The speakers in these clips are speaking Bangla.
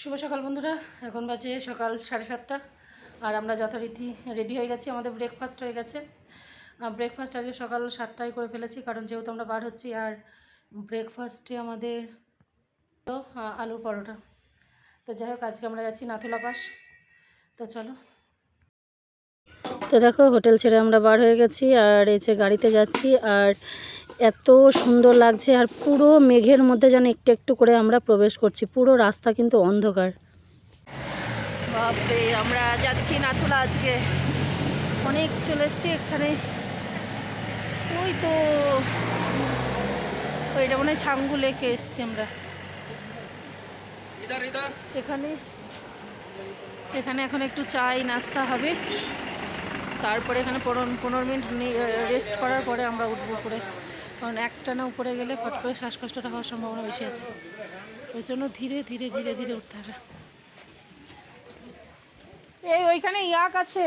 শুভ সকাল বন্ধুরা, এখন বাজে সকাল সাড়ে সাতটা, আর আমরা যথারীতি রেডি হয়ে গেছি, আমাদের ব্রেকফাস্ট হয়ে গেছে। ব্রেকফাস্ট আজকে সকাল সাতটায় করে ফেলেছি, কারণ যেহেতু আমরা বার হচ্ছি, আর ব্রেকফাস্টে আমাদের তো আলুর পরোটা। তো যাই হোক, আজকে আমরা যাচ্ছি নাথুলা পাস। তো চলো। তো দেখো, হোটেল ছেড়ে আমরা বার হয়ে গেছি, আর এই যে গাড়িতে যাচ্ছি, আর এত সুন্দর লাগছে আর পুরো মেঘের মধ্যে যেন একটু একটু করে আমরা প্রবেশ করছি। পুরো রাস্তা কিন্তু অন্ধকার। বাপরে আমরা যাচ্ছি নাথুলা আজকে। অনেক চলে এসছি এখানে। ওই তো। ওইটা মনে হয় ছাঙ্গু লেকে এসছি আমরা। এখানে এখানে এখন একটু চাই নাস্তা হবে। তারপরে এখানে পনেরো পনেরো মিনিট রেস্ট করার পরে আমরা উঠবো উপরে। কারণ একটানা উপরে গেলে ফট করে শ্বাসকষ্টটা হওয়ার সম্ভাবনা বেশি আছে। ওই জন্য ধীরে ধীরে ধীরে ধীরে উঠতে হবে। এই ওইখানে ইয়াক আছে।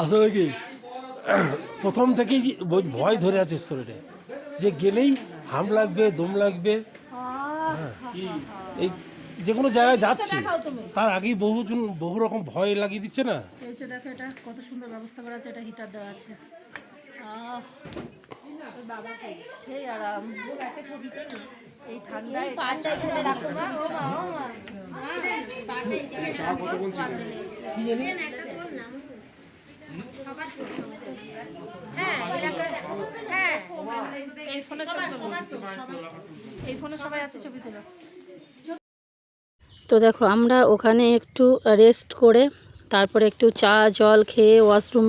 আসলে কি প্রথম থেকেই ভয় ধরে আছে শরীরে। যে গেলেই হাম লাগবে দম লাগবে। এই যে কোনো জায়গায় যাচ্ছে তার আগেই বহু জন বহু রকম ভয় লাগিয়ে দিচ্ছে না? এই যে দেখো এটা কত সুন্দর ব্যবস্থা করা আছে এটা হিটার দেওয়া আছে। সেই আরাম। এই ঠান্ডায় এই ফোনে ছবি তোলো। এই ফোনে সবাই আছে ছবি তোলো। তো দেখো, আমরা ওখানে একটু রেস্ট করে তারপরে একটু চা, জল খেয়ে ওয়াশরুম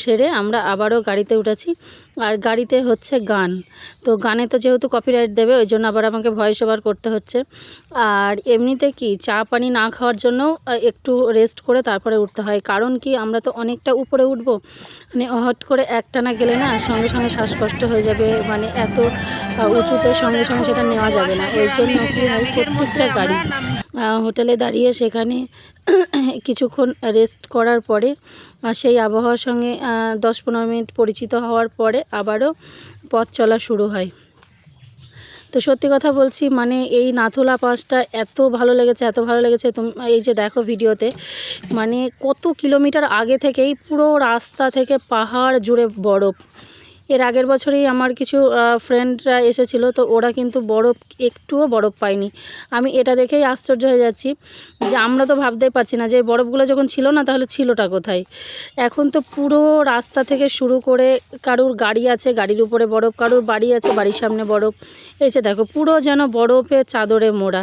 সেরে আমরা আবারও গাড়িতে উঠেছি। আর গাড়িতে হচ্ছে গান। তো গানে তো যেহেতু কপিরাইট দেবে, ওই জন্য আবার আমাকে ভয়েস ওভার করতে হচ্ছে। আর এমনিতে কি, চা পানি না খাওয়ার জন্য একটু রেস্ট করে তারপরে উঠতে হয়। কারণ কি, আমরা তো অনেকটা উপরে উঠবো। মানে হট করে একটানা গেলে না, সঙ্গে সঙ্গে শ্বাসকষ্ট হয়ে যাবে। মানে এত উঁচুতে সঙ্গে সঙ্গে সেটা নেওয়া যাবে না। এই জন্য কি হয়, প্রত্যেকটা গাড়ি হোটেলে দাঁড়িয়ে সেখানে কিছুক্ষণ রেস্ট করার পরে সেই আবহাওয়ার সঙ্গে দশ পনেরো মিনিট পরিচিত হওয়ার পরে আবারও পথ চলা শুরু হয়। তো সত্যি কথা বলছি মানে এই নাথুলা পাসটা এত ভালো লেগেছে, এত ভালো লেগেছে। তুমি, এই যে দেখো ভিডিওতে মানে কত কিলোমিটার আগে থেকেই পুরো রাস্তা থেকে পাহাড় জুড়ে বরফ। এর আগের বছরেই আমার কিছু ফ্রেন্ডরা এসেছিল, তো ওরা কিন্তু বরফ একটুও বরফ পায়নি। আমি এটা দেখেই আশ্চর্য হয়ে যাচ্ছি যে আমরা তো ভাবতেই পারছি না যে বরফগুলো যখন ছিল না, তাহলে ছিলটা কোথায়? এখন তো পুরো রাস্তা থেকে শুরু করে কারুর গাড়ি আছে, গাড়ির উপরে বরফ, কারুর বাড়ি আছে, বাড়ির সামনে বরফ। এই যে দেখো, পুরো যেন বরফে চাদরে মোড়া।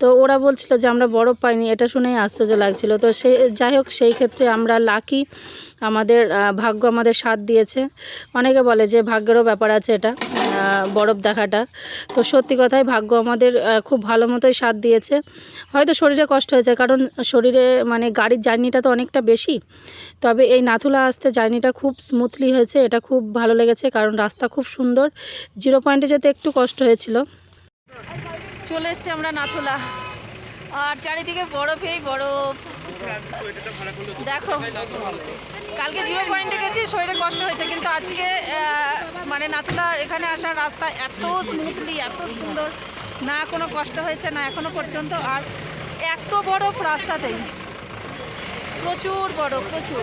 তো ওরা বলছিল যে আমরা বরফ পাইনি, এটা শুনেই আশ্চর্য লাগছিল। তো সে, যাই হোক, সেই ক্ষেত্রে আমরা লাকি আমাদের ভাগ্য আমাদের সাথ দিয়েছে। অনেকে বলে যে ভাগ্যেরও ব্যাপার আছে এটা বরফ দেখাটা। তো সত্যি কথাই ভাগ্য আমাদের খুব ভালো মতোই সাথ দিয়েছে। হয়তো শরীরে কষ্ট হয়েছে, কারণ শরীরে মানে গাড়ির জার্নিটা তো অনেকটা বেশি। তবে এই নাথুলা আসতে জার্নিটা খুব স্মুথলি হয়েছে, এটা খুব ভালো লেগেছে, কারণ রাস্তা খুব সুন্দর। জিরো পয়েন্টে যেতে একটু কষ্ট হয়েছিল। চলে এসছি আমরা নাথুলা। আর চারিদিকে বরফেই বরফ। দেখো কালকে জিরো পয়েন্টে গেছি শরীরে কষ্ট হয়েছে কিন্তু আজকে মানে নাতুলা এখানে আসার রাস্তা এত স্মুথলি এত সুন্দর। না কোনো কষ্ট হয়েছে না এখনও পর্যন্ত আর এত বরফ রাস্তাতেই। প্রচুর বরফ প্রচুর।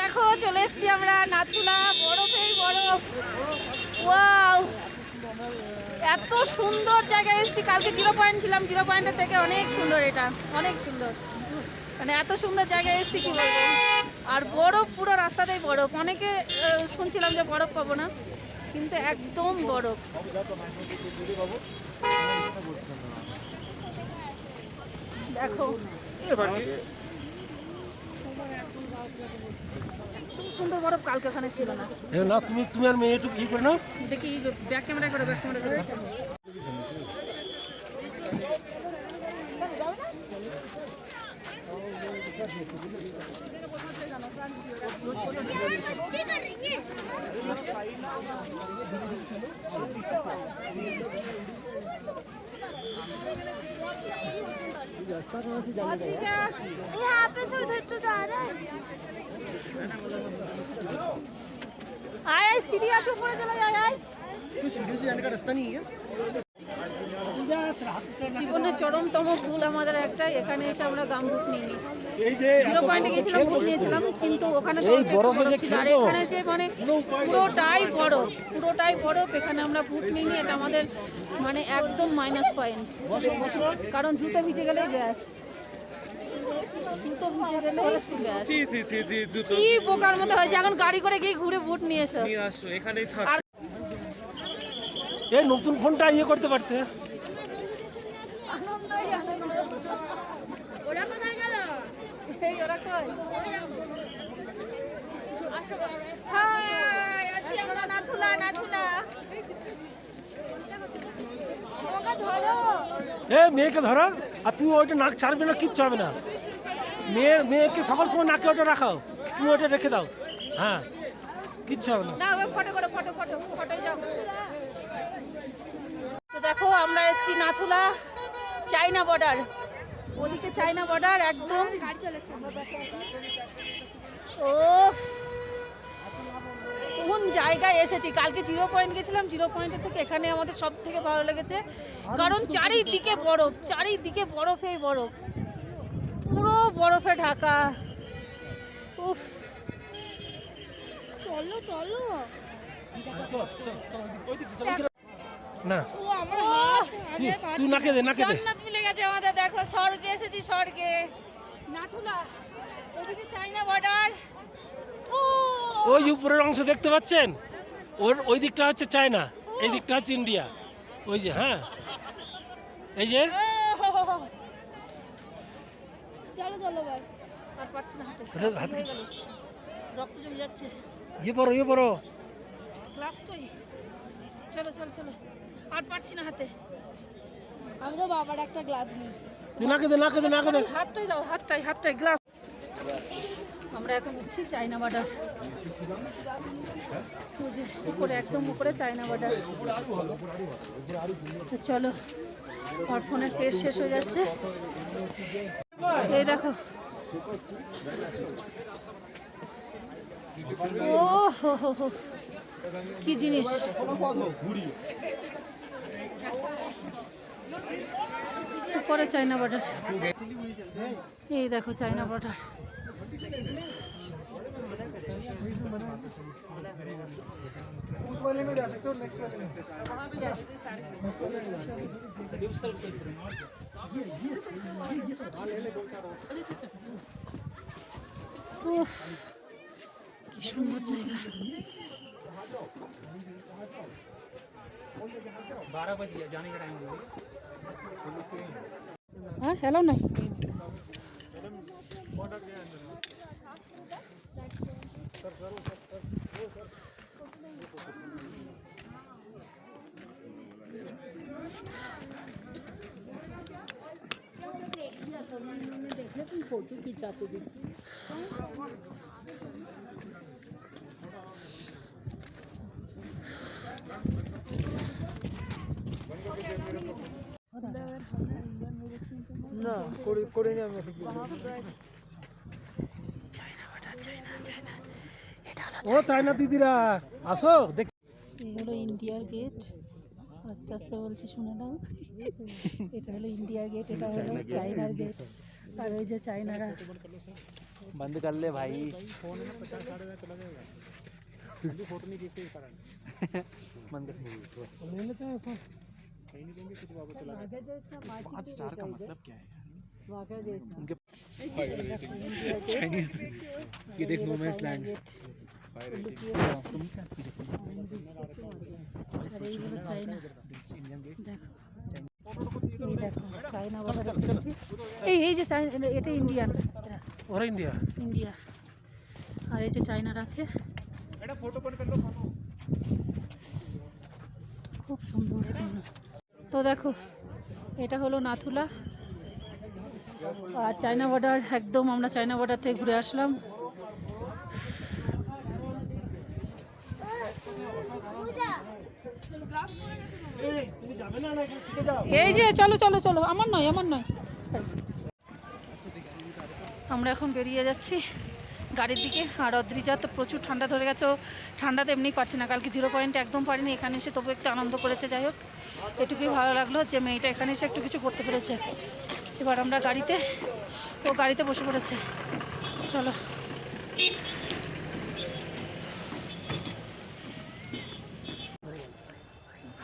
দেখো চলে এসছি আমরা নাথুলা বরফেই বরফ ওয়াও এত সুন্দর জায়গায় এসেছি। কালকে জিরো পয়েন্ট ছিলাম জিরো পয়েন্টের থেকে অনেক সুন্দর এটা, অনেক সুন্দর। মানে এত সুন্দর জায়গায় এসেছি কি বলব? আর বরফ, পুরো রাস্তাতেই বরফ। অনেকে শুনছিলাম যে বরফ পাবো না, কিন্তু একদম বরফ। দেখো। সুন্দর বরফ কালকে ওখানে ছিল না এ না তুমি তুমি আর মেয়ে একটু ই করে নাও দেখি ব্যাক ক্যামেরা করে ব্যাক ক্যামেরা করে यहाँ पे से उधर तो जा रहा है আয় আয় সিঁড়ি আছে উপরে চলে যায় আয়। জীবনের চরমতম ভুল আমাদের একটাই এখানে এসে আমরা গাম বুট নিইনি জিরো পয়েন্টে গেছিলাম বুট নিয়েছিলাম কিন্তু ওখানে একটু। আর এখানে যে মানে পুরোটাই বরফ পুরোটাই বরফ এখানে আমরা বুট নিইনি এটা আমাদের মানে একদম মাইনাস পয়েন্ট কারণ জুতো ভিজে গেলেই ব্যাস জুতো ভিজে গেলে ব্যাস জি জি জি জি জুতো। কি বোকার মতো হয়েছে? এখন গাড়ি করে গিয়ে ঘুরে বুট নিয়ে এসো। নিয়ে আসো এখানেই থাক। এই নতুন ফোনটা ইয়ে করতে পারতে। ওরা কোথায় গেল? এই ওরা কই? হাই আছি আমরা নাথুলা নাথুলা। এ মেয়েকে ধরো। আর তুমি ওইটা নাক ছাড়বে না কিচ্ছু হবে না। মেয়ে, মেয়েকে সকল সময় নাকে ওটা রাখাও, তুমি ওটা রেখে দাও। হ্যাঁ কিচ্ছু হবে না। তো দেখো, আমরা এসেছি নাথুলা চাইনা বর্ডার ওদিকে চাইনা বর্ডার একদম। ও কোন জায়গায় এসেছি? কালকে জিরো পয়েন্ট গেছিলাম জিরো পয়েন্টের থেকে এখানে আমাদের সব থেকে ভালো লেগেছে। কারণ চারিদিকে বরফ, চারিদিকে বরফেই বরফ। বরফে ঢাকা। উফ। চলো চলো। না। তুই নাকে দে নাকে দে। জান্নাত মিলে গেছে আমাদের দেখো স্বর্গে এসেছি স্বর্গে। নাথুলা ওদিকে চাইনা বর্ডার ওই উপরের অংশ দেখতে পাচ্ছেন? ওর ওই দিকটা হচ্ছে চায়না এই দিকটা হচ্ছে ইন্ডিয়া। ওই যে হ্যাঁ। এই যে চলো চলো ভাই আর পারছি না হাতে। হাতে। রক্ত জমে যাচ্ছে। ইয়ে পড়ো ইয়ে পড়ো। গ্লাস কই? চলো চলো চলো। আর পারছি না হাতে। আমি তো বাবার একটা গ্লাস নিয়েছি। তুই নাকে দে নাকে দে নাকে দে। হাতটাই দাও হাতটাই হাতটাই গ্লাস আমরা এখন উঠছি চাইনা বর্ডার ওই উপরে একদম উপরে চাইনা বর্ডার তো চলো আমার ফোনের পেজ শেষ হয়ে যাচ্ছে। এই দেখো। ও হো হো হো কি জিনিস? উপরে চাইনা বর্ডার এই দেখো চাইনা বর্ডার উফ, কি সুন্দর জায়গা হ্যাঁ হ্যালো নাই फोटो खिंचाते दिखती ও চায়না দিদিরা আসো দেখ এই হলো ইন্ডিয়ার গেট আস্তে আস্তে বলছি শুনে নাও এটা হলো ইন্ডিয়ার গেট এটা হলো চাইনার গেট আর ওই যে চাইনারা बंद कर ले भाई बंद आगे जैसा पाँच स्टार का मतलब क्या है वाघा जैसा चाइनीज ये देख नो मैंस लैंड আর এই এই যে চাইনা এটা ইন্ডিয়ান ওরা ইন্ডিয়া ইন্ডিয়া আর এই যে চাইনার আছে খুব সুন্দর তো দেখো এটা হলো নাথুলা আর চায়না বর্ডার একদম আমরা চায়না বর্ডার থেকে ঘুরে আসলাম এই তুমি যাবে না না এখানে থেকে যাও এই যে, চলো চলো চলো। আমার নয় আমার নয়। আমরা এখন বেরিয়ে যাচ্ছি গাড়ির দিকে। আর অদ্রিজা তো প্রচুর ঠান্ডা ধরে গেছে। ও ঠান্ডাতে এমনি পারছে না। কালকে জিরো পয়েন্ট একদম পারিনি। এখানে এসে তবু একটু আনন্দ করেছে। যাই হোক, এটুকুই ভালো লাগল যে মেয়েটা এখানে এসে একটু কিছু করতে পেরেছে। এবার আমরা গাড়িতে, ও গাড়িতে বসে পড়েছে। চলো।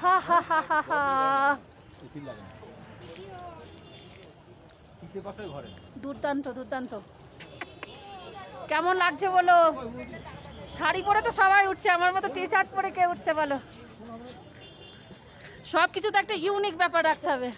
হা হা হা হা হা দুর্দান্ত দুর্দান্ত। কেমন লাগছে বলো? শাড়ি পরে তো সবাই উঠছে, আমার মতো টি শার্ট পরে কে উঠছে বলো? সব কিছু তো একটা ইউনিক ব্যাপার রাখতে হবে।